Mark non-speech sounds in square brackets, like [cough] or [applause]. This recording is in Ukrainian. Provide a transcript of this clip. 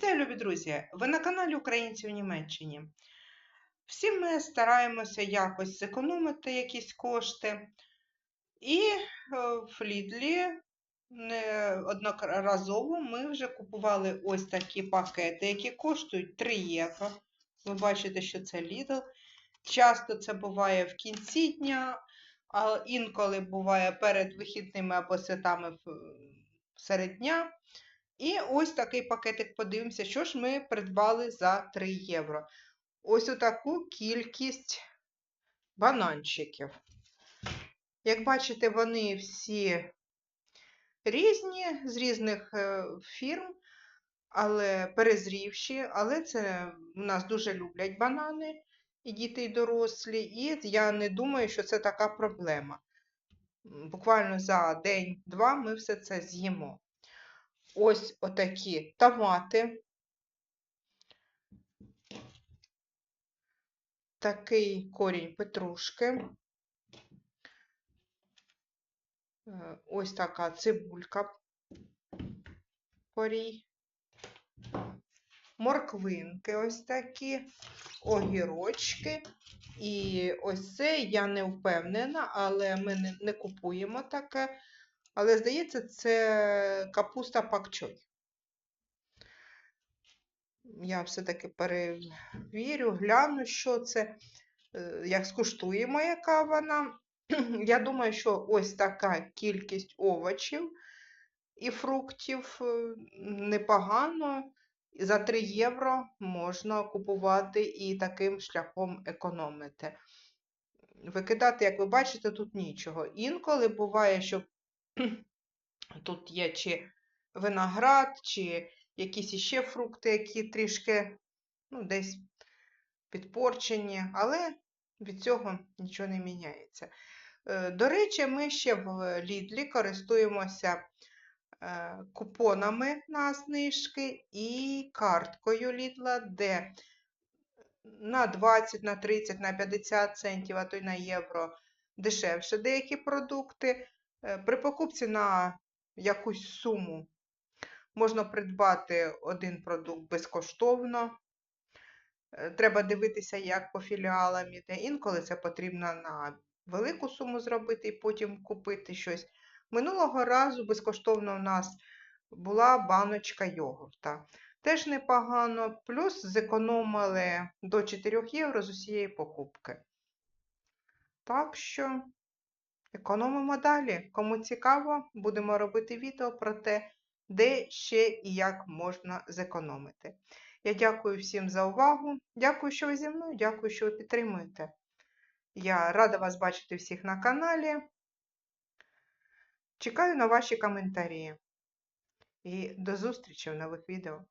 Вітаю, любі друзі! Ви на каналі Українці в Німеччині. Всі ми стараємося якось зекономити якісь кошти. І е, в Лідлі одноразово ми вже купували ось такі пакети, які коштують 3 євро. Ви бачите, що це Lidl. Часто це буває в кінці дня, а інколи буває перед вихідними або святами в- серед дня. І ось такий пакетик, подивимося, що ж ми придбали за 3 євро. Ось таку кількість бананчиків. Як бачите, вони всі різні, з різних е, фірм, але перезрівші, але це у нас дуже люблять банани, і діти, і дорослі, і я не думаю, що це така проблема. Буквально за день-два ми все це з'їмо. Ось отакі томати. Такий корінь петрушки. Е, Ось така цибулька порій. Морквинки ось такі, огірочки. І ось це я не впевнена, але ми не, не купуємо таке. Але, здається, це капуста пакчой. Я все-таки перевірю, гляну, що це, е, як скуштуємо, яка вона. [clears throat] Я думаю, що ось така кількість овочів і фруктів е, непогано. За 3 євро можна купувати і таким шляхом економити. Викидати, як ви бачите, тут нічого. Інколи буває, що [clears throat] тут є чи виноград, чи якісь іще фрукти, які трішки ну, десь підпорчені, але від цього нічого не міняється. Е, До речі, ми ще в Лідлі користуємося е, купонами на знижки і карткою Лідла, де на 20, на 30, на 50 центів, а то й на євро дешевше деякі продукти. Е, При покупці на якусь суму можна придбати один продукт безкоштовно. Е, Треба дивитися, як по філіалам іде. Інколи це потрібно на велику суму зробити і потім купити щось. Минулого разу безкоштовно у нас була баночка йогурта. Теж непогано, плюс зекономили до 4 євро з усієї покупки. Так що економимо далі. Кому цікаво, будемо робити відео про те, де ще і як можна зекономити. Я дякую всім за увагу. Дякую, що ви зі мною, дякую, що ви підтримуєте. Я рада вас бачити всіх на каналі. Чекаю на ваші коментарі. І до зустрічі в нових відео.